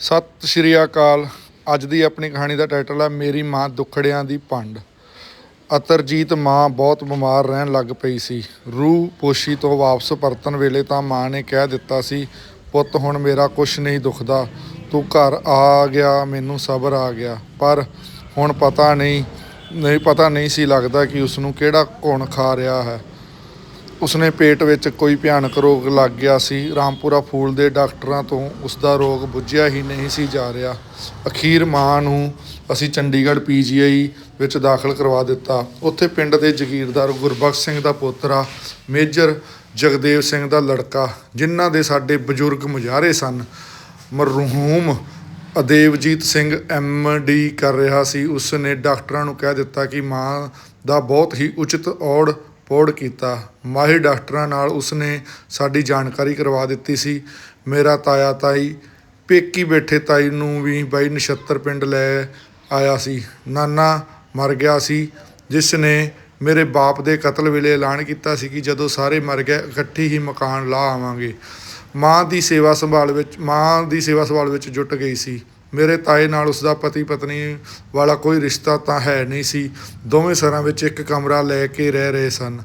ਸਤਿ ਸ਼੍ਰੀ ਅਕਾਲ। ਅੱਜ ਦੀ ਆਪਣੀ ਕਹਾਣੀ ਦਾ ਟਾਈਟਲ ਹੈ, ਮੇਰੀ ਮਾਂ ਦੁੱਖੜਿਆਂ ਦੀ ਪੰਡ ਅਤਰਜੀਤ ਮਾਂ ਬਹੁਤ ਬਿਮਾਰ ਰਹਿਣ ਲੱਗ ਪਈ ਸੀ। ਰੂਹ ਪੋਸ਼ੀ ਤੋਂ ਵਾਪਸ ਪਰਤਣ ਵੇਲੇ ਤਾਂ ਮਾਂ ਨੇ ਕਹਿ ਦਿੱਤਾ ਸੀ, ਪੁੱਤ, ਹੁਣ ਮੇਰਾ ਕੁਛ ਨਹੀਂ ਦੁਖਦਾ। ਤੂੰ ਘਰ ਆ ਗਿਆ, ਮੈਨੂੰ ਸਬਰ ਆ ਗਿਆ। ਪਰ ਹੁਣ ਪਤਾ ਨਹੀਂ ਨਹੀਂ ਪਤਾ ਨਹੀਂ ਸੀ ਲੱਗਦਾ ਕਿ ਉਸ ਨੂੰ ਕਿਹੜਾ ਘੁਣ ਖਾ ਰਿਹਾ ਹੈ। ਉਸਨੇ ਪੇਟ ਵਿੱਚ ਕੋਈ ਭਿਆਨਕ ਰੋਗ ਲੱਗ ਗਿਆ ਸੀ। ਰਾਮਪੁਰਾ ਫੂਲ ਦੇ ਡਾਕਟਰਾਂ ਤੋਂ ਉਸ ਦਾ ਰੋਗ ਬੁੱਝਿਆ ਹੀ ਨਹੀਂ ਸੀ ਜਾ ਰਿਹਾ। ਅਖੀਰ ਮਾਂ ਨੂੰ ਅਸੀਂ ਚੰਡੀਗੜ੍ਹ ਪੀਜੀਆਈ ਵਿੱਚ ਦਾਖਲ ਕਰਵਾ ਦਿੱਤਾ। ਉੱਥੇ ਪਿੰਡ ਦੇ ਜਗੀਰਦਾਰ ਗੁਰਬਖਸ਼ ਸਿੰਘ ਦਾ ਪੋਤਰਾ, ਮੇਜਰ ਜਗਦੇਵ ਸਿੰਘ ਦਾ ਲੜਕਾ, ਜਿਨ੍ਹਾਂ ਦੇ ਸਾਡੇ ਬਜ਼ੁਰਗ ਮੁਜ਼ਾਹਰੇ ਸਨ। ਮਰਹੂਮ ਅਦੇਵਜੀਤ ਸਿੰਘ ਡੀ ਕਰ ਰਿਹਾ ਸੀ। ਉਸ ਨੇ ਡਾਕਟਰਾਂ ਨੂੰ ਕਹਿ ਦਿੱਤਾ ਕਿ ਮਾਂ ਦਾ ਬਹੁਤ ਹੀ ਉਚਿਤ ਔੜ ਪੌੜ ਕੀਤਾ। ਮਾਹਿਰ ਡਾਕਟਰਾਂ ਨਾਲ ਉਸਨੇ ਸਾਡੀ ਜਾਣਕਾਰੀ ਕਰਵਾ ਦਿੱਤੀ ਸੀ। ਮੇਰਾ ਤਾਇਆ ਤਾਈ, ਪੇਕੀ ਬੈਠੇ ਤਾਈ ਨੂੰ ਵੀ ਬਾਈ ਨਛੱਤਰ ਪਿੰਡ ਲੈ ਆਇਆ ਸੀ। ਨਾਨਾ ਮਰ ਗਿਆ ਸੀ ਜਿਸ ਨੇ ਮੇਰੇ ਬਾਪ ਦੇ ਕਤਲ ਵੇਲੇ ਐਲਾਨ ਕੀਤਾ ਸੀ ਕਿ ਜਦੋਂ ਸਾਰੇ ਮਰ ਗਏ, ਇਕੱਠੀ ਹੀ ਮਕਾਨ ਲਾ ਆਵਾਂਗੇ। ਮਾਂ ਦੀ ਸੇਵਾ ਸੰਭਾਲ ਵਿੱਚ, ਮਾਂ ਦੀ ਸੇਵਾ ਸੰਭਾਲ ਵਿੱਚ ਜੁਟ ਗਈ ਸੀ। ਮੇਰੇ ਤਾਏ ਨਾਲ ਉਸ ਦਾ ਪਤੀ ਪਤਨੀ ਵਾਲਾ ਕੋਈ ਰਿਸ਼ਤਾ ਤਾਂ ਹੈ ਨਹੀਂ ਸੀ। ਦੋਵੇਂ ਸਰਾਂ ਵਿੱਚ ਇੱਕ ਕਮਰਾ ਲੈ ਕੇ ਰਹਿ ਰਹੇ ਸਨ।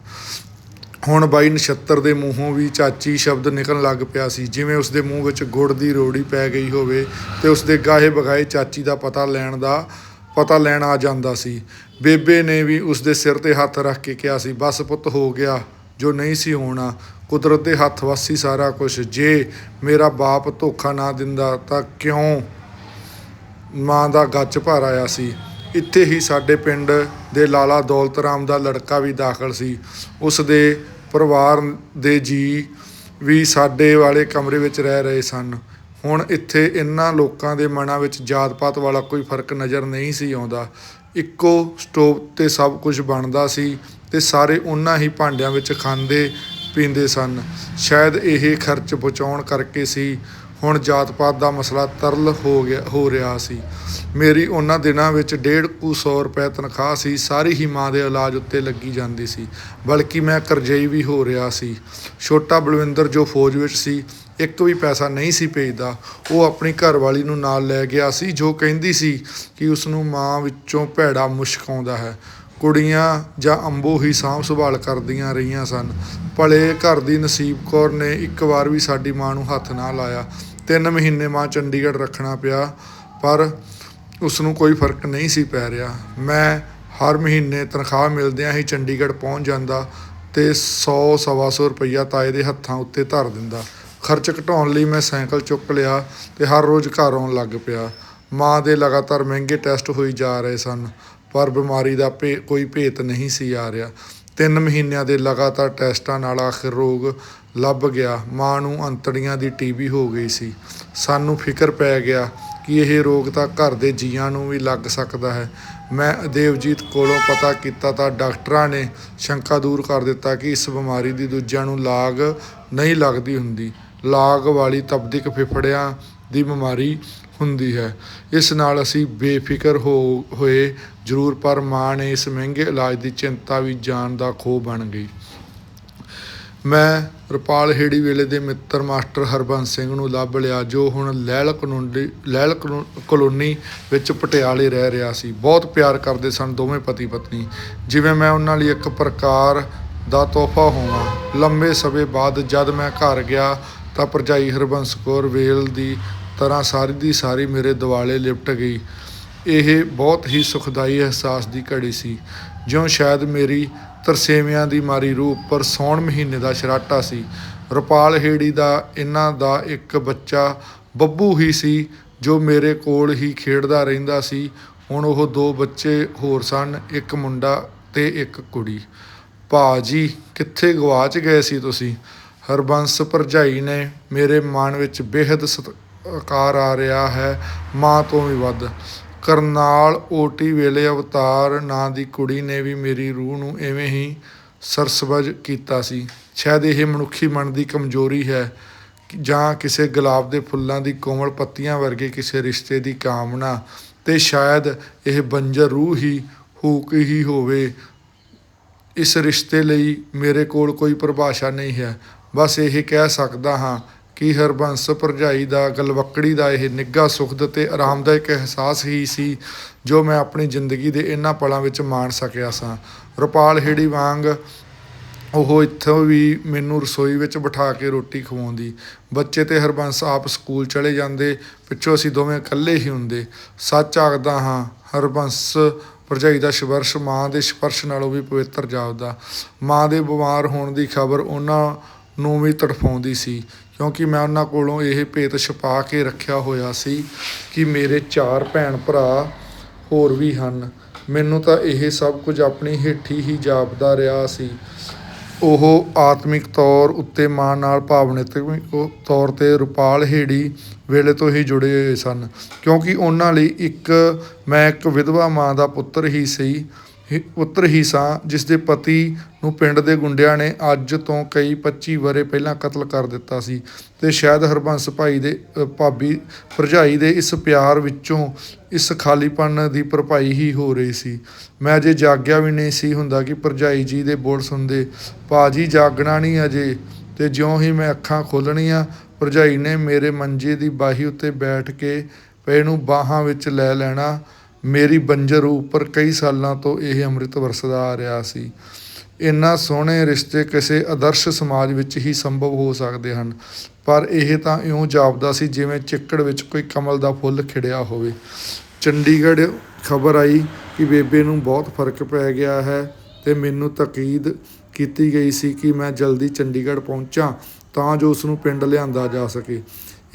ਹੁਣ ਬਾਈ ਨਛੱਤਰ ਦੇ ਮੂੰਹੋਂ ਵੀ ਚਾਚੀ ਸ਼ਬਦ ਨਿਕਲਣ ਲੱਗ ਪਿਆ ਸੀ। ਜਿਵੇਂ ਉਸ ਦੇ ਮੂੰਹ ਵਿੱਚ ਗੁੜ ਦੀ ਰੋੜੀ ਪੈ ਗਈ ਹੋਵੇ ਤੇ ਉਸ ਦੇ ਗਾਹੇ ਬਗਾਏ ਚਾਚੀ ਦਾ ਪਤਾ ਲੈਣ ਦਾ, ਪਤਾ ਲੈਣ ਆ ਜਾਂਦਾ ਸੀ। ਬੇਬੇ ਨੇ ਵੀ ਉਸ ਦੇ ਸਿਰ ਤੇ ਹੱਥ ਰੱਖ ਕੇ ਕਿਹਾ ਸੀ, ਬਸ ਪੁੱਤ ਹੋ ਗਿਆ, ਜੋ ਨਹੀਂ ਸੀ ਹੋਣਾ, ਕੁਦਰਤ ਦੇ ਹੱਥ ਵਸੀ ਸਾਰਾ ਕੁਝ ਜੇ ਮੇਰਾ ਬਾਪ ਧੋਖਾ ਨਾ ਦਿੰਦਾ ਤਾਂ ਕਿਉਂ ਮਾਂ ਦਾ ਗੱਜ ਭਰ ਆਇਆ ਸੀ। ਇੱਥੇ ਹੀ ਸਾਡੇ ਪਿੰਡ ਦੇ ਲਾਲਾ ਦੌਲਤ ਰਾਮ ਦਾ ਲੜਕਾ ਵੀ ਦਾਖਲ ਸੀ। ਉਸ ਦੇ ਪਰਿਵਾਰ ਦੇ ਜੀ ਵੀ ਸਾਡੇ ਵਾਲੇ ਕਮਰੇ ਵਿੱਚ ਰਹਿ ਰਹੇ ਸਨ। ਹੁਣ ਇੱਥੇ ਇਹਨਾਂ ਲੋਕਾਂ ਦੇ ਮਨਾਂ ਵਿੱਚ ਜਾਤ-ਪਾਤ ਵਾਲਾ ਕੋਈ ਫ਼ਰਕ ਨਜ਼ਰ ਨਹੀਂ ਸੀ ਆਉਂਦਾ। ਇੱਕੋ ਸਟੋਵ ਤੇ ਸਭ ਕੁਝ ਬਣਦਾ ਸੀ ਤੇ ਸਾਰੇ ਉਹਨਾਂ ਹੀ ਭਾਂਡਿਆਂ ਵਿੱਚ ਖਾਂਦੇ ਪੀਂਦੇ ਸਨ। ਸ਼ਾਇਦ ਇਹ ਖਰਚ ਬਚਾਉਣ ਕਰਕੇ ਸੀ। ਹੁਣ ਜਾਤ-ਪਾਤ ਦਾ ਮਸਲਾ ਤਰਲ ਹੋ ਗਿਆ, ਹੋ ਰਿਹਾ ਸੀ। ਮੇਰੀ ਉਹਨਾਂ ਦਿਨਾਂ ਵਿੱਚ ਡੇਢ ਕੁ ਸੌ ਰੁਪਏ ਤਨਖਾਹ ਸੀ, ਸਾਰੀ ਹੀ ਮਾਂ ਦੇ ਇਲਾਜ ਉੱਤੇ ਲੱਗੀ ਜਾਂਦੀ ਸੀ, ਬਲਕਿ ਮੈਂ ਕਰਜ਼ਈ ਵੀ ਹੋ ਰਿਹਾ ਸੀ। ਛੋਟਾ ਬਲਵਿੰਦਰ ਜੋ ਫੌਜ ਵਿੱਚ ਸੀ, ਇੱਕ ਵੀ ਪੈਸਾ ਨਹੀਂ ਸੀ ਭੇਜਦਾ, ਉਹ ਆਪਣੀ ਘਰਵਾਲੀ ਨੂੰ ਨਾਲ ਲੈ ਗਿਆ ਸੀ, ਜੋ ਕਹਿੰਦੀ ਸੀ ਕਿ ਉਸ ਨੂੰ ਮਾਂ ਵਿੱਚੋਂ ਭੈੜਾ ਮੁਸ਼ਕ ਆਉਂਦਾ ਹੈ। ਕੁੜੀਆਂ ਜਾਂ ਅੰਬੋ ਹੀ ਸਾਂਭ ਸੰਭਾਲ ਕਰਦੀਆਂ ਰਹੀਆਂ ਸਨ। ਭਲੇ ਘਰ ਦੀ ਨਸੀਬ ਕੌਰ ਨੇ ਇੱਕ ਵਾਰ ਵੀ ਸਾਡੀ ਮਾਂ ਨੂੰ ਹੱਥ ਨਾ ਲਾਇਆ। ਤਿੰਨ ਮਹੀਨੇ ਮਾਂ ਚੰਡੀਗੜ੍ਹ ਰੱਖਣਾ ਪਿਆ, ਪਰ ਉਸ ਨੂੰ ਕੋਈ ਫ਼ਰਕ ਨਹੀਂ ਸੀ ਪੈ ਰਿਹਾ। ਮੈਂ ਹਰ ਮਹੀਨੇ ਤਨਖਾਹ ਮਿਲਦਿਆਂ ਹੀ ਚੰਡੀਗੜ੍ਹ ਪਹੁੰਚ ਜਾਂਦਾ ਤੇ 100 ਸਵਾ ਸੌ ਰੁਪਈਆ ਤਾਏ ਦੇ ਹੱਥਾਂ ਉੱਤੇ ਧਰ ਦਿੰਦਾ। ਖਰਚ ਘਟਾਉਣ ਲਈ ਮੈਂ ਸਾਈਕਲ ਚੁੱਕ ਲਿਆ ਤੇ ਹਰ ਰੋਜ਼ ਘਰ ਆਉਣ ਲੱਗ ਪਿਆ। ਮਾਂ ਦੇ ਲਗਾਤਾਰ ਮਹਿੰਗੇ ਟੈਸਟ ਹੋਈ ਜਾ ਰਹੇ ਸਨ। ਪਰ ਬਿਮਾਰੀ ਦਾ ਭੇ, ਕੋਈ ਭੇਤ ਨਹੀਂ ਸੀ ਆ ਰਿਹਾ। ਤਿੰਨ ਮਹੀਨਿਆਂ ਦੇ ਲਗਾਤਾਰ ਟੈਸਟਾਂ ਨਾਲ ਆਖਿਰ ਰੋਗ ਲੱਭ ਗਿਆ। ਮਾਂ ਨੂੰ ਅੰਤੜੀਆਂ ਦੀ ਟੀਬੀ ਹੋ ਗਈ ਸੀ। ਸਾਨੂੰ ਫਿਕਰ ਪੈ ਗਿਆ ਕਿ ਇਹ ਰੋਗ ਤਾਂ ਘਰ ਦੇ ਜੀਆਂ ਨੂੰ ਵੀ ਲੱਗ ਸਕਦਾ ਹੈ। ਮੈਂ ਦੇਵਜੀਤ ਕੋਲੋਂ ਪਤਾ ਕੀਤਾ ਤਾਂ ਡਾਕਟਰਾਂ ਨੇ ਸ਼ੰਕਾ ਦੂਰ ਕਰ ਦਿੱਤਾ ਕਿ ਇਸ ਬਿਮਾਰੀ ਦੀ ਦੂਜਿਆਂ ਨੂੰ ਲਾਗ ਨਹੀਂ ਲੱਗਦੀ ਹੁੰਦੀ। ਲਾਗ ਵਾਲੀ ਤਬਦਿਕ ਫਿਫੜਿਆਂ ਦੀ ਬਿਮਾਰੀ ਹੁੰਦੀ ਹੈ। ਇਸ ਨਾਲ ਅਸੀਂ ਬੇਫਿਕਰ ਹੋ, ਹੋਏ। ਜ਼ਰੂਰ, ਪਰ ਮਾਂ ਨੇ ਇਸ ਮਹਿੰਗੇ ਇਲਾਜ ਦੀ ਚਿੰਤਾ ਵੀ ਜਾਨ ਦਾ ਖੋ ਬਣ ਗਈ। ਮੈਂ ਰਪਾਲ ਹੇੜੀ ਵੇਲੇ ਦੇ ਮਿੱਤਰ ਮਾਸਟਰ ਹਰਬੰਸ ਸਿੰਘ ਨੂੰ ਲੱਭ ਲਿਆ, ਜੋ ਹੁਣ ਲੈਲ ਕਲੋਨੀ, ਲੈਲ ਕਲੋ- ਕਲੋਨੀ ਵਿੱਚ ਪਟਿਆਲੇ ਰਹਿ ਰਿਹਾ ਸੀ। ਬਹੁਤ ਪਿਆਰ ਕਰਦੇ ਸਨ ਦੋਵੇਂ ਪਤੀ ਪਤਨੀ ਜਿਵੇਂ ਮੈਂ ਉਹਨਾਂ ਲਈ ਇੱਕ ਪ੍ਰਕਾਰ ਦਾ ਤੋਹਫਾ ਹੋਵਾਂ। ਲੰਬੇ ਸਮੇਂ ਬਾਅਦ ਜਦ ਮੈਂ ਘਰ ਗਿਆ ਤਾਂ ਭਰਜਾਈ ਹਰਬੰਸ ਕੌਰ ਵੇਲ ਦੀ ਤਰ੍ਹਾਂ ਸਾਰੀ ਦੀ ਸਾਰੀ ਮੇਰੇ ਦਿਵਾਲੇ ਲਿਪਟ ਗਈ। ਇਹ ਬਹੁਤ ਹੀ ਸੁਖਦਾਈ ਅਹਿਸਾਸ ਦੀ ਘੜੀ ਸੀ। ਜਿਉਂ ਸ਼ਾਇਦ ਮੇਰੀ ਤਰਸੇਵਿਆਂ ਦੀ ਮਾਰੀ ਰੂਹ ਉੱਪਰ ਸੌਣ ਮਹੀਨੇ ਦਾ ਸ਼ਰਾਟਾ ਸੀ। ਰੁਪਾਲ ਹੇੜੀ ਦਾ ਇਹਨਾਂ ਦਾ ਇੱਕ ਬੱਚਾ ਬੱਬੂ ਹੀ ਸੀ, ਜੋ ਮੇਰੇ ਕੋਲ ਹੀ ਖੇਡਦਾ ਰਹਿੰਦਾ ਸੀ। ਹੁਣ ਉਹ ਦੋ ਬੱਚੇ ਹੋਰ ਸਨ, ਇੱਕ ਮੁੰਡਾ ਤੇ ਇੱਕ ਕੁੜੀ। ਭਾਜੀ, ਕਿੱਥੇ ਗਵਾਚ ਗਏ ਸੀ ਤੁਸੀਂ? ਹਰਬੰਸ ਭਰਜਾਈ ਨੇ ਮੇਰੇ ਮਨ ਵਿੱਚ ਬੇਹੱਦ ਆਕਾਰ ਆ ਰਿਹਾ ਹੈ। ਮਾਂ ਤੋਂ ਵੀ ਵੱਧ। ਕਰਨਾਲ ਓਟੀ ਵੇਲੇ ਅਵਤਾਰ ਨਾਂ ਦੀ ਕੁੜੀ ਨੇ ਵੀ ਮੇਰੀ ਰੂਹ ਨੂੰ ਐਵੇਂ ਹੀ ਸਰਸਵਜ ਕੀਤਾ ਸੀ। ਸ਼ਾਇਦ ਇਹ ਮਨੁੱਖੀ ਮਨ ਦੀ ਕਮਜ਼ੋਰੀ ਹੈ ਜਾਂ ਕਿਸੇ ਗੁਲਾਬ ਦੇ ਫੁੱਲਾਂ ਦੀ ਕੋਮਲ ਪੱਤੀਆਂ ਵਰਗੇ ਕਿਸੇ ਰਿਸ਼ਤੇ ਦੀ ਕਾਮਨਾ ਤੇ ਸ਼ਾਇਦ ਇਹ ਬੰਜਰ ਰੂਹ ਹੀ ਹੂਕ ਹੀ ਹੋਵੇ। ਇਸ ਰਿਸ਼ਤੇ ਲਈ ਮੇਰੇ ਕੋਲ ਕੋਈ ਪਰਿਭਾਸ਼ਾ ਨਹੀਂ ਹੈ। ਬਸ ਇਹ ਕਹਿ ਸਕਦਾ ਹਾਂ ਕਿ ਹਰਬੰਸ ਭਰਜਾਈ ਦਾ ਗਲਵੱਕੜੀ ਦਾ ਇਹ ਨਿੱਘਾ ਸੁਖਦ ਤੇ ਆਰਾਮਦਾਇਕ ਅਹਿਸਾਸ ਹੀ ਸੀ, ਜੋ ਮੈਂ ਆਪਣੀ ਜ਼ਿੰਦਗੀ ਦੇ ਇਹਨਾਂ ਪਲਾਂ ਵਿੱਚ ਮਾਣ ਸਕਿਆ ਸਾਂ। ਰੁਪਾਲ ਹੇੜੀ ਵਾਂਗ ਉਹ ਇੱਥੋਂ ਵੀ ਮੈਨੂੰ ਰਸੋਈ ਵਿੱਚ ਬਿਠਾ ਕੇ ਰੋਟੀ ਖਵਾਉਂਦੀ। ਬੱਚੇ ਤੇ ਹਰਬੰਸ ਆਪ ਸਕੂਲ ਚਲੇ ਜਾਂਦੇ, ਪਿੱਛੋਂ ਅਸੀਂ ਦੋਵੇਂ ਇਕੱਲੇ ਹੀ ਹੁੰਦੇ। ਸੱਚ ਆਖਦਾ ਹਾਂ ਹਰਬੰਸ ਭਰਜਾਈ ਦਾ ਸਪਰਸ਼ ਮਾਂ ਦੇ ਸਪਰਸ਼ ਨਾਲੋਂ ਵੀ ਪਵਿੱਤਰ ਜਾਪਦਾ। ਮਾਂ ਦੇ ਬਿਮਾਰ ਹੋਣ ਦੀ ਖਬਰ ਉਹਨਾਂ ਨੂੰ ਵੀ ਤੜਫਾਉਂਦੀ ਸੀ। ਕਿਉਂਕਿ ਮੈਂ ਉਹਨਾਂ ਕੋਲੋਂ ਇਹ ਭੇਤ ਛੁਪਾ ਕੇ ਰੱਖਿਆ ਹੋਇਆ ਸੀ ਕਿ ਮੇਰੇ ਚਾਰ ਭੈਣ ਭਰਾ ਹੋਰ ਵੀ ਹਨ। ਮੈਨੂੰ ਤਾਂ ਇਹ ਸਭ ਕੁਝ ਆਪਣੀ ਹੇਠੀ ਹੀ ਜਾਪਦਾ ਰਿਹਾ ਸੀ। ਉਹ ਆਤਮਿਕ ਤੌਰ ਉੱਤੇ ਮਾਂ ਨਾਲ ਭਾਵਨਾਤਮਕ ਤੌਰ ਤੇ ਰੁਪਾਲ ਹੇੜੀ ਵੇਲੇ ਤੋਂ ਹੀ ਜੁੜੇ ਹੋਏ ਸਨ। ਕਿਉਂਕਿ ਉਹਨਾਂ ਲਈ ਇੱਕ, ਮੈਂ ਇੱਕ ਵਿਧਵਾ ਮਾਂ ਦਾ ਪੁੱਤਰ ਹੀ ਸੀ। ਪੁੱਤਰ ਹੀ ਸਾਂ ਜਿਸ ਦੇ ਪਤੀ ਨੂੰ ਪਿੰਡ ਦੇ ਗੁੰਡਿਆਂ ਨੇ ਅੱਜ ਤੋਂ ਕਈ 25 ਵਰੇ ਪਹਿਲਾਂ ਕਤਲ ਕਰ ਦਿੱਤਾ ਸੀ ਤੇ ਸ਼ਾਇਦ ਹਰਬੰਸ ਭਾਈ ਦੇ ਭਾਬੀ ਭਰਜਾਈ ਦੇ ਇਸ ਪਿਆਰ ਵਿੱਚੋਂ ਇਸ ਖਾਲੀਪਨ ਦੀ ਭਰਪਾਈ ਹੀ ਹੋ ਰਹੀ ਸੀ। ਮੈਂ ਅਜੇ ਜਾਗਿਆ ਵੀ ਨਹੀਂ ਸੀ ਹੁੰਦਾ ਕਿ ਭਰਜਾਈ ਜੀ ਦੇ ਬੋਲ ਸੁਣਦੇ ਪਾਜੀ ਜਾਗਣਾ ਨਹੀਂ ਅਜੇ ਤੇ ਜਿਉਂ ਹੀ ਮੈਂ ਅੱਖਾਂ ਖੋਲ੍ਹਣੀਆਂ, ਭਰਜਾਈ ਨੇ ਮੇਰੇ ਮੰਜੇ ਦੀ ਬਾਹੀ ਉੱਤੇ ਬੈਠ ਕੇ ਪਏ ਨੂੰ ਬਾਹਾਂ ਵਿੱਚ ਲੈ ਲੈਣਾ ਮੇਰੀ ਬੰਜਰ ਉੱਪਰ ਕਈ ਸਾਲਾਂ ਤੋਂ ਇਹ ਅੰਮ੍ਰਿਤ ਵਰਸਦਾ ਆ ਰਿਹਾ ਸੀ। ਇੰਨਾ ਸੋਹਣੇ ਰਿਸ਼ਤੇ ਕਿਸੇ ਆਦਰਸ਼ ਸਮਾਜ ਵਿੱਚ ਹੀ ਸੰਭਵ ਹੋ ਸਕਦੇ ਹਨ। ਪਰ ਇਹ ਤਾਂ ਇਉਂ ਜਾਪਦਾ ਸੀ ਜਿਵੇਂ ਚਿੱਕੜ ਵਿੱਚ ਕੋਈ ਕਮਲ ਦਾ ਫੁੱਲ ਖਿੜਿਆ ਹੋਵੇ। ਚੰਡੀਗੜ੍ਹ ਖਬਰ ਆਈ ਕਿ ਬੇਬੇ ਨੂੰ ਬਹੁਤ ਫ਼ਰਕ ਪੈ ਗਿਆ ਹੈ ਤੇ ਮੈਨੂੰ ਤਾਕੀਦ ਕੀਤੀ ਗਈ ਸੀ ਕਿ ਮੈਂ ਜਲਦੀ ਚੰਡੀਗੜ੍ਹ ਪਹੁੰਚਾਂ ਤਾਂ ਜੋ ਉਸ ਨੂੰ ਪਿੰਡ ਲਿਆਂਦਾ ਜਾ ਸਕੇ।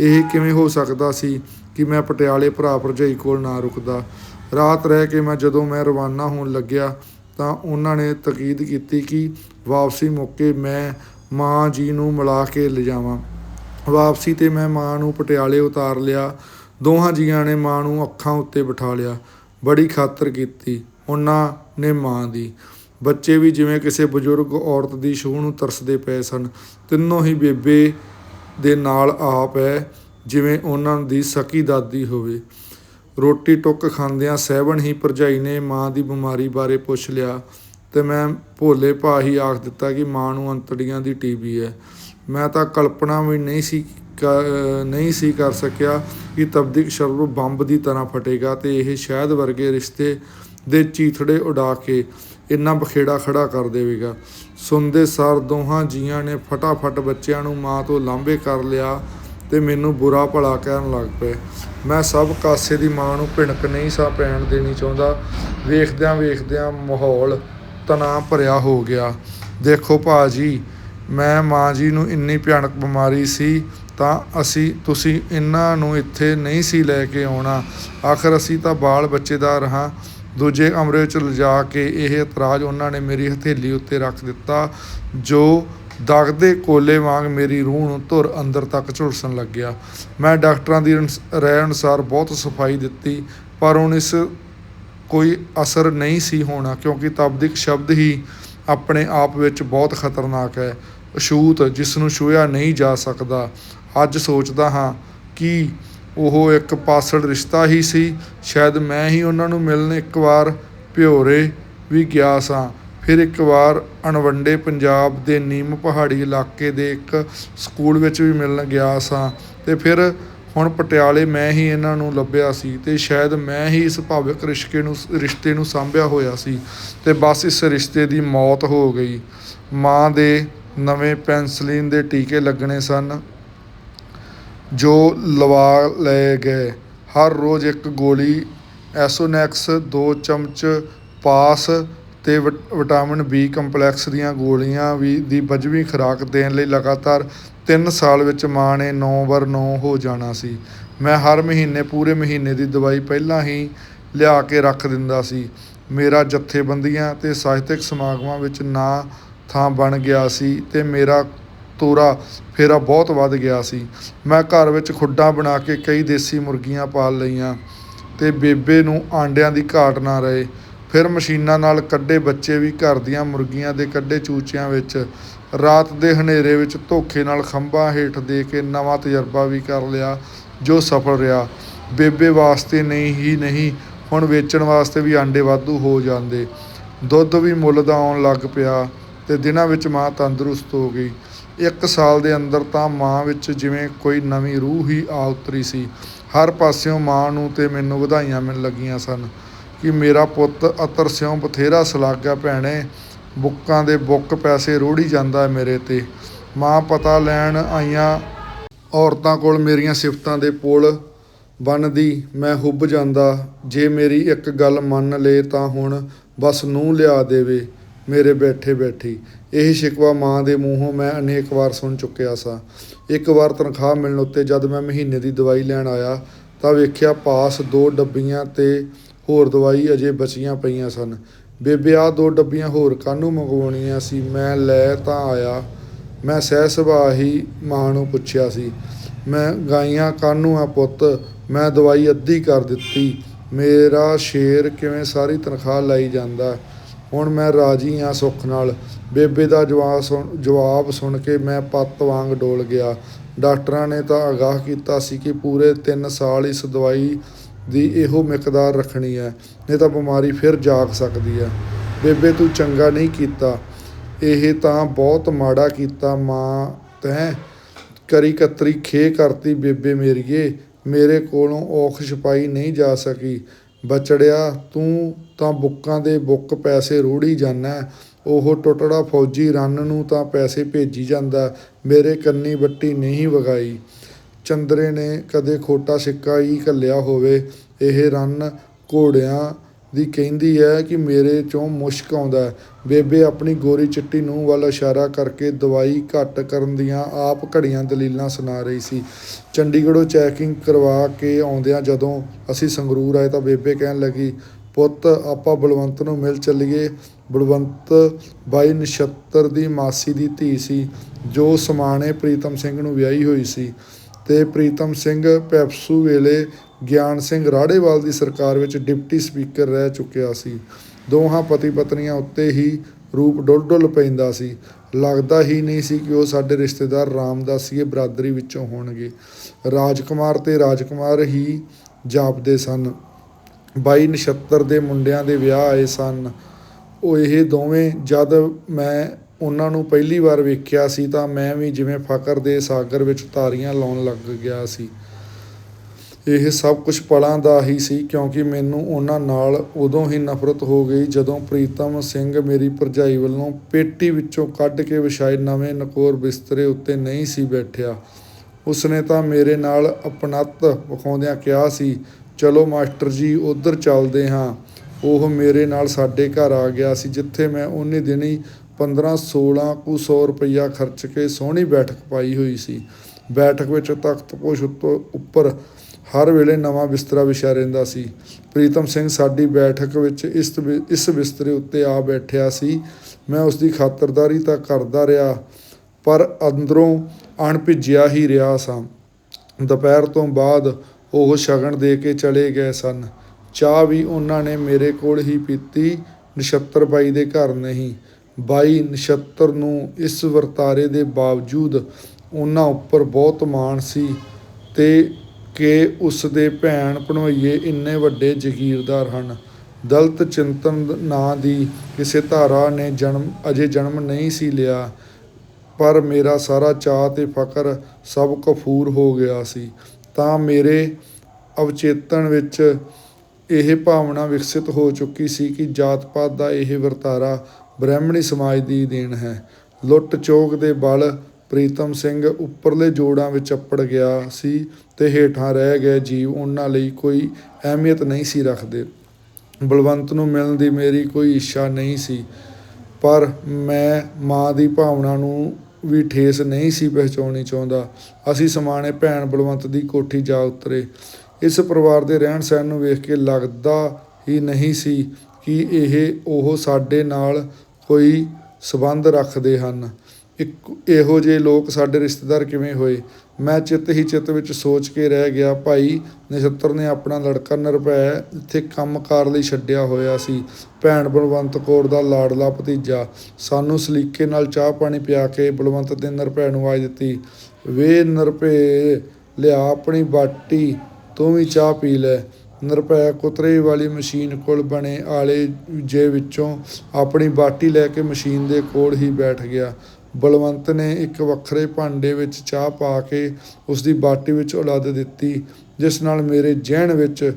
ਇਹ ਕਿਵੇਂ ਹੋ ਸਕਦਾ ਸੀ ਕਿ ਮੈਂ ਪਟਿਆਲੇ ਭਰਾ ਭਰਜਾਈ ਕੋਲ ਨਾ ਰੁਕਦਾ? ਰਾਤ ਰਹਿ ਕੇ ਮੈਂ ਜਦੋਂ ਮੈਂ ਰਵਾਨਾ ਹੋਣ ਲੱਗਿਆ ਤਾਂ ਉਹਨਾਂ ਨੇ ਤਾਕੀਦ ਕੀਤੀ ਕਿ ਵਾਪਸੀ ਮੌਕੇ ਮੈਂ ਮਾਂ ਜੀ ਨੂੰ ਮਿਲਾ ਕੇ ਲਿਜਾਵਾਂ। ਵਾਪਸੀ ਤੇ ਮੈਂ ਮਾਂ ਨੂੰ ਪਟਿਆਲੇ ਉਤਾਰ ਲਿਆ। ਦੋਹਾਂ ਜੀਆਂ ਨੇ ਮਾਂ ਨੂੰ ਅੱਖਾਂ ਉੱਤੇ ਬਿਠਾ ਲਿਆ। ਬੜੀ ਖਾਤਰ ਕੀਤੀ ਉਹਨਾਂ ਨੇ ਮਾਂ ਦੀ। ਬੱਚੇ ਵੀ ਜਿਵੇਂ ਕਿਸੇ ਬਜ਼ੁਰਗ ਔਰਤ ਦੀ ਛੂਹ ਨੂੰ ਤਰਸਦੇ ਪਏ ਸਨ, ਤਿੰਨੋਂ ਹੀ ਬੇਬੇ ਦੇ ਨਾਲ ਆਪ ਹੈ, ਜਿਵੇਂ ਉਹਨਾਂ ਦੀ ਸਕੀ ਦਾਦੀ ਹੋਵੇ। ਰੋਟੀ ਟੁੱਕ ਖਾਂਦਿਆਂ ਸਹਿਬਣ ਹੀ ਭਰਜਾਈ ਨੇ ਮਾਂ ਦੀ ਬਿਮਾਰੀ ਬਾਰੇ ਪੁੱਛ ਲਿਆ ਤੇ ਮੈਂ ਭੋਲੇ ਭਾਅ ਹੀ ਆਖ ਦਿੱਤਾ ਕਿ ਮਾਂ ਨੂੰ ਅੰਤੜੀਆਂ ਦੀ ਟੀਬੀ ਹੈ। ਮੈਂ ਤਾਂ ਕਲਪਨਾ ਵੀ ਨਹੀਂ ਸੀ ਕ- ਨਹੀਂ ਸੀ ਕਰ ਸਕਿਆ ਕਿ ਤਬਦੀਕ ਸ਼ਰਬ ਬੰਬ ਦੀ ਤਰ੍ਹਾਂ ਫਟੇਗਾ ਤੇ ਇਹ ਸ਼ਹਿਦ ਵਰਗੇ ਰਿਸ਼ਤੇ ਦੇ ਚੀਥੜੇ ਉਡਾ ਕੇ ਇੰਨਾ ਬਖੇੜਾ ਖੜਾ ਕਰ ਦੇਵੇਗਾ। ਸੁਣਦੇ ਸਾਰ ਦੋਹਾਂ ਜੀਆਂ ਨੇ ਫਟਾਫਟ ਬੱਚਿਆਂ ਨੂੰ ਮਾਂ ਤੋਂ ਲਾਂਭੇ ਕਰ ਲਿਆ ਤੇ ਮੈਨੂੰ ਬੁਰਾ ਭਲਾ ਕਹਿਣ ਲੱਗ ਪਏ। ਮੈਂ ਸਭ ਕਾਸੇ ਦੀ ਮਾਂ ਨੂੰ ਭਿਣਕ ਨਹੀਂ ਸਾਂ ਪੈਣ ਦੇਣੀ ਚਾਹੁੰਦਾ। ਵੇਖਦਿਆਂ ਵੇਖਦਿਆਂ ਮਾਹੌਲ ਤਣਾਅ ਭਰਿਆ ਹੋ ਗਿਆ। ਦੇਖੋ ਭਾਜੀ, ਮੈਂ ਮਾਂ ਜੀ ਨੂੰ ਇੰਨੀ ਭਿਆਨਕ ਬਿਮਾਰੀ ਸੀ, ਤਾਂ ਅਸੀਂ, ਤੁਸੀਂ ਇਹਨਾਂ ਨੂੰ ਇੱਥੇ ਨਹੀਂ ਸੀ ਲੈ ਕੇ ਆਉਣਾ। ਆਖਰ ਅਸੀਂ ਤਾਂ ਬਾਲ ਬੱਚੇਦਾਰ ਹਾਂ। ਦੂਜੇ ਕਮਰੇ ਵਿੱਚ ਲਿਜਾ ਕੇ ਇਹ ਇਤਰਾਜ਼ ਉਹਨਾਂ ਨੇ ਮੇਰੀ ਹਥੇਲੀ ਉੱਤੇ ਰੱਖ ਦਿੱਤਾ, ਜੋ ਦਗਦੇ ਕੋਲੇ ਵਾਂਗ ਮੇਰੀ ਰੂਹ ਨੂੰ ਧੁਰ ਅੰਦਰ ਤੱਕ ਝੁਲਸਣ ਲੱਗਿਆ। ਮੈਂ ਡਾਕਟਰਾਂ ਦੀ ਅਨੁਸ- ਰਾਏ ਅਨੁਸਾਰ ਬਹੁਤ ਸਫ਼ਾਈ ਦਿੱਤੀ, ਪਰ ਹੁਣ ਇਸ ਕੋਈ ਅਸਰ ਨਹੀਂ ਸੀ ਹੋਣਾ, ਕਿਉਂਕਿ ਤਬਦਿਕ ਸ਼ਬਦ ਹੀ ਆਪਣੇ ਆਪ ਵਿੱਚ ਬਹੁਤ ਖਤਰਨਾਕ ਹੈ। ਅਛੂਤ, ਜਿਸ ਨੂੰ ਛੂਹਿਆ ਨਹੀਂ ਜਾ ਸਕਦਾ। ਅੱਜ ਸੋਚਦਾ ਹਾਂ ਕਿ ਉਹ ਇੱਕ ਪਾਸੜ ਰਿਸ਼ਤਾ ਹੀ ਸੀ। ਸ਼ਾਇਦ ਮੈਂ ਹੀ ਉਹਨਾਂ ਨੂੰ ਮਿਲਣ ਇੱਕ ਵਾਰ ਭਿਓਰੇ ਵੀ ਗਿਆ ਸਾਂ। ਫਿਰ ਇੱਕ ਵਾਰ ਅਣਵੰਡੇ ਪੰਜਾਬ ਦੇ ਨੀਮ ਪਹਾੜੀ ਇਲਾਕੇ ਦੇ ਇੱਕ ਸਕੂਲ ਵਿੱਚ ਵੀ ਮਿਲਣ ਗਿਆ ਸਾਂ ਅਤੇ ਫਿਰ ਹੁਣ ਪਟਿਆਲੇ ਮੈਂ ਹੀ ਇਹਨਾਂ ਨੂੰ ਲੱਭਿਆ ਸੀ ਅਤੇ ਸ਼ਾਇਦ ਮੈਂ ਹੀ ਇਸ ਭਾਵਿਕ ਰਿਸ਼ਤੇ ਨੂੰ ਰਿਸ਼ਤੇ ਨੂੰ ਸਾਂਭਿਆ ਹੋਇਆ ਸੀ ਅਤੇ ਬਸ ਇਸ ਰਿਸ਼ਤੇ ਦੀ ਮੌਤ ਹੋ ਗਈ। ਮਾਂ ਦੇ ਨਵੇਂ ਪੈਨਸਲੀਨ ਦੇ ਟੀਕੇ ਲੱਗਣੇ ਸਨ, ਜੋ ਲਵਾ ਲਏ ਗਏ। ਹਰ ਰੋਜ਼ ਇੱਕ ਗੋਲੀ ਐਸੋਨੈਕਸ 2 ਚਮਚ ਪਾਸ ਅਤੇ ਵਿ ਵਿਟਾਮਿਨ ਬੀ ਕੰਪਲੈਕਸ ਦੀਆਂ ਗੋਲੀਆਂ ਵੀ ਦੀ ਬਜਵੀਂ ਖੁਰਾਕ ਦੇਣ ਲਈ ਲਗਾਤਾਰ ਤਿੰਨ ਸਾਲ ਵਿੱਚ ਮਾਂ ਨੇ 9 ਵਾਰ ਨੌ ਹੋ ਜਾਣਾ ਸੀ। ਮੈਂ ਹਰ ਮਹੀਨੇ, ਪੂਰੇ ਮਹੀਨੇ ਦੀ ਦਵਾਈ ਪਹਿਲਾਂ ਹੀ ਲਿਆ ਕੇ ਰੱਖ ਦਿੰਦਾ ਸੀ। ਮੇਰਾ ਜਥੇਬੰਦੀਆਂ ਤੇ ਸਾਹਿਤਕ ਸਮਾਗਮਾਂ ਵਿੱਚ ਨਾਂ ਥਾਂ ਬਣ ਗਿਆ ਸੀ ਤੇ ਮੇਰਾ ਤੋਰਾ ਫੇਰਾ ਬਹੁਤ ਵੱਧ ਗਿਆ ਸੀ। ਮੈਂ ਘਰ ਵਿੱਚ ਖੁੱਡਾਂ ਬਣਾ ਕੇ ਕਈ ਦੇਸੀ ਮੁਰਗੀਆਂ ਪਾਲ ਲਈਆਂ ਤੇ ਬੇਬੇ ਨੂੰ ਆਂਡਿਆਂ ਦੀ ਘਾਟ ਨਾ ਰਹੇ। ਫਿਰ ਮਸ਼ੀਨਾਂ ਨਾਲ ਕੱਢੇ ਬੱਚੇ ਵੀ ਘਰ ਦੀਆਂ ਮੁਰਗੀਆਂ ਦੇ ਕੱਢੇ ਚੂਚਿਆਂ ਵਿੱਚ। ਰਾਤ ਦੇ ਹਨੇਰੇ ਵਿੱਚ ਧੋਖੇ ਨਾਲ ਖੰਭਾਂ ਹੇਠ ਦੇ ਕੇ ਨਵਾਂ ਤਜਰਬਾ ਵੀ ਕਰ ਲਿਆ, ਜੋ ਸਫਲ ਰਿਹਾ। ਬੇਬੇ ਵਾਸਤੇ ਨਹੀਂ, ਹੀ ਨਹੀਂ, ਹੁਣ ਵੇਚਣ ਵਾਸਤੇ ਵੀ ਆਂਡੇ ਵਾਧੂ ਹੋ ਜਾਂਦੇ। ਦੁੱਧ ਵੀ ਮੁੱਲ ਦਾ ਆਉਣ ਲੱਗ ਪਿਆ ਤੇ ਦਿਨਾਂ ਵਿੱਚ ਮਾਂ ਤੰਦਰੁਸਤ ਹੋ ਗਈ। ਇੱਕ ਸਾਲ ਦੇ ਅੰਦਰ ਤਾਂ ਮਾਂ ਵਿੱਚ ਜਿਵੇਂ ਕੋਈ ਨਵੀਂ ਰੂਹ ਹੀ ਆ ਉਤਰੀ ਸੀ। ਹਰ ਪਾਸਿਓਂ ਮਾਂ ਨੂੰ ਤੇ ਮੈਨੂੰ ਵਧਾਈਆਂ ਮਿਲਣ ਲੱਗੀਆਂ ਸਨ। ਕਿ ਮੇਰਾ ਪੁੱਤ ਅਤਰ ਸਿਉਂ ਬਥੇਰਾ ਸਲਾਗਾ ਭੈਣੇ, ਬੁੱਕਾਂ ਦੇ ਬੁੱਕ ਪੈਸੇ ਰੋੜੀ ਜਾਂਦਾ ਮੇਰੇ ਤੇ। ਮਾਂ ਪਤਾ ਲੈਣ ਆਈਆਂ ਔਰਤਾਂ ਕੋਲ ਮੇਰੀਆਂ ਸਿਫਤਾਂ ਦੇ ਪੁਲ ਬਣਦੀ, ਮੈਂ ਹੁੱਬ ਜਾਂਦਾ। ਜੇ ਮੇਰੀ ਇੱਕ ਗੱਲ ਮੰਨ ਲੇ ਤਾਂ ਹੁਣ ਬਸ ਨੂੰ ਲਿਆ ਦੇਵੇ ਮੇਰੇ ਬੈਠੇ ਬੈਠੀ। ਇਹ ਸ਼ਿਕਵਾ ਮਾਂ ਦੇ ਮੂੰਹੋਂ ਮੈਂ ਅਨੇਕ ਵਾਰ ਸੁਣ ਚੁੱਕਿਆ ਸਾਂ। ਇੱਕ ਵਾਰ ਤਨਖਾਹ ਮਿਲਣ ਉੱਤੇ ਜਦ ਮੈਂ ਮਹੀਨੇ ਦੀ ਦਵਾਈ ਲੈਣ ਆਇਆ ਤਾਂ ਵੇਖਿਆ ਪਾਸ ਦੋ ਡੱਬੀਆਂ ਤੇ ਹੋਰ ਦਵਾਈ ਅਜੇ ਬਚੀਆਂ ਪਈਆਂ ਸਨ। ਬੇਬੇ, ਆਹ ਦੋ ਡੱਬੀਆਂ ਹੋਰ ਕਾਹਨੂੰ ਮੰਗਵਾਉਣੀਆਂ ਸੀ? ਮੈਂ ਲੈ ਤਾਂ ਆਇਆ। ਮੈਂ ਸਹਿ ਸੁਭਾਅ ਹੀ ਮਾਂ ਨੂੰ ਪੁੱਛਿਆ ਸੀ। ਮੈਂ ਗਾਈਆਂ ਕਾਹਨੂੰ ਆ ਪੁੱਤ? ਮੈਂ ਦਵਾਈ ਅੱਧੀ ਕਰ ਦਿੱਤੀ। ਮੇਰਾ ਸ਼ੇਰ ਕਿਵੇਂ ਸਾਰੀ ਤਨਖਾਹ ਲਈ ਜਾਂਦਾ? ਹੁਣ ਮੈਂ ਰਾਜੀ ਆ ਸੁੱਖ ਨਾਲ। ਬੇਬੇ ਦਾ ਜਵਾਬ ਸੁਣ ਜਵਾਬ ਸੁਣ ਕੇ ਮੈਂ ਪੱਤ ਵਾਂਗ ਡੋਲ ਗਿਆ। ਡਾਕਟਰਾਂ ਨੇ ਤਾਂ ਆਗਾਹ ਕੀਤਾ ਸੀ ਕਿ ਪੂਰੇ 3 ਸਾਲ ਇਸ ਦਵਾਈ ਦੀ ਇਹੋ ਮਿਕਦਾਰ ਰੱਖਣੀ ਹੈ, ਨਹੀਂ ਤਾਂ ਬਿਮਾਰੀ ਫਿਰ ਜਾਗ ਸਕਦੀ ਹੈ। ਬੇਬੇ, ਤੂੰ ਚੰਗਾ ਨਹੀਂ ਕੀਤਾ। ਇਹ ਤਾਂ ਬਹੁਤ ਮਾੜਾ ਕੀਤਾ, ਮਾਂ ਤੈਂ। ਕਰੀ ਕਤਰੀ ਖੇ ਕਰਤੀ ਬੇਬੇ ਮੇਰੀਏ। ਮੇਰੇ ਕੋਲੋਂ ਔਖ ਛਪਾਈ ਨਹੀਂ ਜਾ ਸਕੀ। ਬਚੜਿਆ, ਤੂੰ ਤਾਂ ਬੁੱਕਾਂ ਦੇ ਬੁੱਕ ਪੈਸੇ ਰੋੜੀ ਜਾਣਾ ਉਹ ਟੁੱਟੜਾ ਫੌਜੀ ਰੰਨ ਨੂੰ ਤਾਂ ਪੈਸੇ ਭੇਜੀ ਜਾਂਦਾ। ਮੇਰੇ ਕੰਨੀ ਬੱਟੀ ਨਹੀਂ ਵਗਾਈ। ਚੰਦਰੇ ਨੇ ਕਦੇ ਖੋਟਾ ਸਿੱਕਾ ਹੀ ਘੱਲਿਆ ਹੋਵੇ, ਇਹ ਰੰਨ ਘੋੜਿਆਂ ਦੀ ਕਹਿੰਦੀ ਹੈ ਕਿ ਮੇਰੇ ਚੋਂ ਮੁਸ਼ਕ ਆਉਂਦਾ ਬੇਬੇ ਆਪਣੀ ਗੋਰੀ ਚਿੱਟੀ ਨੂੰ ਵੱਲ ਇਸ਼ਾਰਾ ਕਰਕੇ ਦਵਾਈ ਘੱਟ ਕਰਨ ਦੀਆਂ ਆਪ ਘੜੀਆਂ ਦਲੀਲਾਂ ਸੁਣਾ ਰਹੀ ਸੀ। ਚੰਡੀਗੜ੍ਹੋਂ ਚੈਕਿੰਗ ਕਰਵਾ ਕੇ ਆਉਂਦਿਆਂ ਜਦੋਂ ਅਸੀਂ ਸੰਗਰੂਰ ਆਏ ਤਾਂ ਬੇਬੇ ਕਹਿਣ ਲੱਗੀ, ਪੁੱਤ, ਆਪਾਂ ਬਲਵੰਤ ਨੂੰ ਮਿਲ ਚੱਲੀਏ। ਬਲਵੰਤ ਬਾਈ ਨਛੱਤਰ ਦੀ ਮਾਸੀ ਦੀ ਧੀ ਸੀ, ਜੋ ਸਮਾਣੇ ਪ੍ਰੀਤਮ ਸਿੰਘ ਨੂੰ ਵਿਆਹੀ ਹੋਈ ਸੀ। ਤੇ ਪ੍ਰੀਤਮ ਸਿੰਘ ਪੈਪਸੂ ਵੇਲੇ ਗਿਆਨ ਸਿੰਘ ਰਾੜੇਵਾਲ ਦੀ ਸਰਕਾਰ ਵਿੱਚ ਡਿਪਟੀ ਸਪੀਕਰ ਰਹਿ ਚੁੱਕਿਆ ਸੀ। ਦੋਹਾਂ ਪਤੀ ਪਤਨੀਆਂ ਉੱਤੇ ਹੀ ਰੂਪ ਡੁੱਲ ਡੁੱਲ ਪੈਂਦਾ ਸੀ। ਲੱਗਦਾ ਹੀ ਨਹੀਂ ਸੀ ਕਿ ਉਹ ਸਾਡੇ ਰਿਸ਼ਤੇਦਾਰ ਰਾਮਦਾਸੀਏ ਬਰਾਦਰੀ ਵਿੱਚੋਂ ਹੋਣਗੇ। ਰਾਜਕੁਮਾਰ ਤੇ ਰਾਜਕੁਮਾਰ ਹੀ ਜਾਪਦੇ ਸਨ। ਬਾਈ ਨਛੱਤਰ ਦੇ ਮੁੰਡਿਆਂ ਦੇ ਵਿਆਹ ਆਏ ਸਨ। ਉਹ ਇਹ ਦੋਵੇਂ ਜਦ ਮੈਂ ਉਹਨਾਂ ਨੂੰ ਪਹਿਲੀ ਵਾਰ ਵੇਖਿਆ ਸੀ ਤਾਂ ਮੈਂ ਵੀ ਜਿਵੇਂ ਫਕਰ ਦੇ ਸਾਗਰ ਵਿੱਚ ਤਾਰੀਆਂ ਲਾਉਣ ਲੱਗ ਗਿਆ ਸੀ। ਇਹ ਸਭ ਕੁਝ ਪਲਾਂ ਦਾ ਹੀ ਸੀ ਕਿਉਂਕਿ ਮੈਨੂੰ ਉਹਨਾਂ ਨਾਲ ਉਦੋਂ ਹੀ ਨਫ਼ਰਤ ਹੋ ਗਈ ਜਦੋਂ ਪ੍ਰੀਤਮ ਸਿੰਘ ਮੇਰੀ ਭਰਜਾਈ ਵੱਲੋਂ ਪੇਟੀ ਵਿੱਚੋਂ ਕੱਢ ਕੇ ਵਿਛਾਏ ਨਵੇਂ ਨਕੋਰ ਬਿਸਤਰੇ ਉੱਤੇ ਨਹੀਂ ਸੀ ਬੈਠਿਆ। ਉਸਨੇ ਤਾਂ ਮੇਰੇ ਨਾਲ ਆਪਣੱਤ ਵਿਖਾਉਂਦਿਆਂ ਕਿਹਾ ਸੀ, ਚਲੋ ਮਾਸਟਰ ਜੀ, ਉਧਰ ਚੱਲਦੇ ਹਾਂ। ਉਹ ਮੇਰੇ ਨਾਲ ਸਾਡੇ ਘਰ ਆ ਗਿਆ ਸੀ, ਜਿੱਥੇ ਮੈਂ ਉਹਨੇ ਦਿਨੀ 15 16 ਕੁ ਸੌ ਰੁਪਈਆ ਖਰਚ ਕੇ ਸੋਹਣੀ ਬੈਠਕ ਪਾਈ ਹੋਈ ਸੀ। ਬੈਠਕ ਵਿੱਚ ਤਖ਼ਤਪੋਸ਼ ਉੱਤੋਂ, ਉੱਪਰ ਹਰ ਵੇਲੇ ਨਵਾਂ ਬਿਸਤਰਾ ਵਿਛਾ ਰਹਿੰਦਾ ਸੀ। ਪ੍ਰੀਤਮ ਸਿੰਘ ਸਾਡੀ ਬੈਠਕ ਵਿੱਚ ਇਸ ਬਿ- ਇਸ ਬਿਸਤਰੇ ਉੱਤੇ ਆ ਬੈਠਿਆ ਸੀ। ਮੈਂ ਉਸ ਦੀ ਖਾਤਰਦਾਰੀ ਤਾਂ ਕਰਦਾ ਰਿਹਾ, ਪਰ ਅੰਦਰੋਂ ਅਣਭਿੱਜਿਆ ਹੀ ਰਿਹਾ ਸਾਂ। ਦੁਪਹਿਰ ਤੋਂ ਬਾਅਦ ਉਹ ਸ਼ਗਨ ਦੇ ਕੇ ਚਲੇ ਗਏ ਸਨ। ਚਾਹ ਵੀ ਉਹਨਾਂ ਨੇ ਮੇਰੇ ਕੋਲ ਹੀ ਪੀਤੀ, ਨਛੱਤਰ ਬਾਈ ਦੇ ਘਰ ਨਹੀਂ। ਬਾਈ ਨਛੱਤਰ ਨੂੰ ਇਸ ਵਰਤਾਰੇ ਦੇ ਬਾਵਜੂਦ ਉਹਨਾਂ ਉੱਪਰ ਬਹੁਤ ਮਾਣ ਸੀ ਤੇ ਕਿ ਉਸ ਦੇ ਭੈਣ ਭਣੋਈਏ ਇੰਨੇ ਵੱਡੇ ਜ਼ਗੀਰਦਾਰ ਹਨ। ਦਲਤ ਚਿੰਤਨ ਨਾਂ ਦੀ ਕਿਸੇ ਧਾਰਾ ਨੇ ਜਨਮ, ਅਜੇ ਜਨਮ ਨਹੀਂ ਸੀ ਲਿਆ, ਪਰ ਮੇਰਾ ਸਾਰਾ ਚਾਅ ਤੇ ਫਕਰ ਸਭ ਕਫੂਰ ਹੋ ਗਿਆ ਸੀ। ਤਾਂ ਮੇਰੇ ਅਵਚੇਤਨ ਵਿੱਚ ਇਹ ਭਾਵਨਾ ਵਿਕਸਿਤ ਹੋ ਚੁੱਕੀ ਸੀ ਕਿ ਜਾਤ ਪਾਤ ਦਾ ਇਹ ਵਰਤਾਰਾ ਬ੍ਰਾਹਮਣੀ ਸਮਾਜ ਦੀ ਦੇਣ ਹੈ। ਲੁੱਟ ਚੋਕ ਦੇ ਬਲ ਪ੍ਰੀਤਮ ਸਿੰਘ ਉੱਪਰਲੇ ਜੋੜਾਂ ਵਿੱਚ ਅੱਪੜ ਗਿਆ ਸੀ ਤੇ ਹੇਠਾਂ ਰਹਿ ਗਏ ਜੀਵ। ਉਹਨਾਂ ਲਈ ਕੋਈ ਅਹਿਮੀਅਤ ਨਹੀਂ ਸੀ ਰੱਖਦੇ। ਬਲਵੰਤ ਨੂੰ ਮਿਲਣ ਦੀ ਮੇਰੀ ਕੋਈ ਇੱਛਾ ਨਹੀਂ ਸੀ। ਪਰ ਮੈਂ ਮਾਂ ਦੀ ਭਾਵਨਾ ਨੂੰ ਵੀ ਠੇਸ ਨਹੀਂ ਸੀ ਪਹੁੰਚਾਉਣੀ ਚਾਹੁੰਦਾ। ਅਸੀਂ ਸਮਾਣੇ ਭੈਣ ਬਲਵੰਤ ਦੀ ਕੋਠੀ ਜਾ ਉਤਰੇ। ਇਸ ਪਰਿਵਾਰ ਦੇ ਰਹਿਣ ਸਹਿਣ ਨੂੰ ਵੇਖ ਕੇ ਲੱਗਦਾ ਹੀ ਨਹੀਂ ਸੀ ਕਿ ਇਹ ਉਹ ਸਾਡੇ ਨਾਲ ਕੋਈ ਸੰਬੰਧ ਰੱਖਦੇ ਹਨ। ਇੱਕ ਇਹੋ ਜਿਹੇ ਲੋਕ ਸਾਡੇ ਰਿਸ਼ਤੇਦਾਰ ਕਿਵੇਂ ਹੋਏ? ਮੈਂ ਚਿੱਤ ਹੀ ਚਿੱਤ ਵਿੱਚ ਸੋਚ ਕੇ ਰਹਿ ਗਿਆ, ਭਾਈ ਨਛੱਤਰ ਨੇ ਆਪਣਾ ਲੜਕਾ ਨਿਰਭੈ ਇੱਥੇ ਕੰਮਕਾਰ ਲਈ ਛੱਡਿਆ ਹੋਇਆ ਸੀ। ਭੈਣ ਬਲਵੰਤ ਕੌਰ ਦਾ ਲਾਡਲਾ ਭਤੀਜਾ। ਸਾਨੂੰ ਸਲੀਕੇ ਨਾਲ ਚਾਹ ਪਾਣੀ ਪਿਆ ਕੇ ਬਲਵੰਤ ਨੇ ਨਿਰਭੈ ਨੂੰ ਆਵਾਜ਼ ਦਿੱਤੀ, ਵੇ ਨਿਰਭੈ, ਲਿਆ ਆਪਣੀ ਬਾਟੀ, ਤੂੰ ਵੀ ਚਾਹ ਪੀ ਲੈ। ਨਿਰਭੈ ਕੁਤਰੇ ਵਾਲੀ ਮਸ਼ੀਨ ਕੋਲ ਬਣੇ ਆਲੇ ਜੇ ਵਿੱਚੋਂ ਆਪਣੀ ਬਾਟੀ ਲੈ ਕੇ ਮਸ਼ੀਨ ਦੇ ਕੋਲ ਹੀ ਬੈਠ ਗਿਆ। ਬਲਵੰਤ ਨੇ ਇੱਕ ਵੱਖਰੇ ਭਾਂਡੇ ਵਿੱਚ ਚਾਹ ਪਾ ਕੇ ਉਸ ਦੀ ਬਾਟੀ ਵਿੱਚ ਉਲੱਦ ਦਿੱਤੀ, ਜਿਸ ਨਾਲ ਮੇਰੇ ਜ਼ਿਹਨ ਵਿੱਚ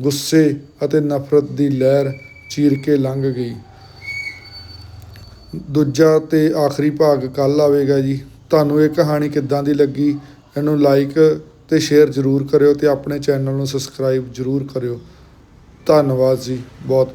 ਗੁੱਸੇ ਅਤੇ ਨਫ਼ਰਤ ਦੀ ਲਹਿਰ ਚੀਰ ਕੇ ਲੰਘ ਗਈ। ਦੂਜਾ ਤੇ ਆਖਰੀ ਭਾਗ ਕੱਲ ਆਵੇਗਾ ਜੀ। ਤੁਹਾਨੂੰ ਇਹ ਕਹਾਣੀ ਕਿੱਦਾਂ ਦੀ ਲੱਗੀ? ਇਹਨੂੰ ਲਾਈਕ ਤੇ ਸ਼ੇਅਰ ਜ਼ਰੂਰ ਕਰਿਓ ਤੇ ਆਪਣੇ ਚੈਨਲ ਨੂੰ ਸਬਸਕ੍ਰਾਈਬ ਜ਼ਰੂਰ ਕਰਿਓ। ਧੰਨਵਾਦ ਜੀ ਬਹੁਤ ਬਹੁਤ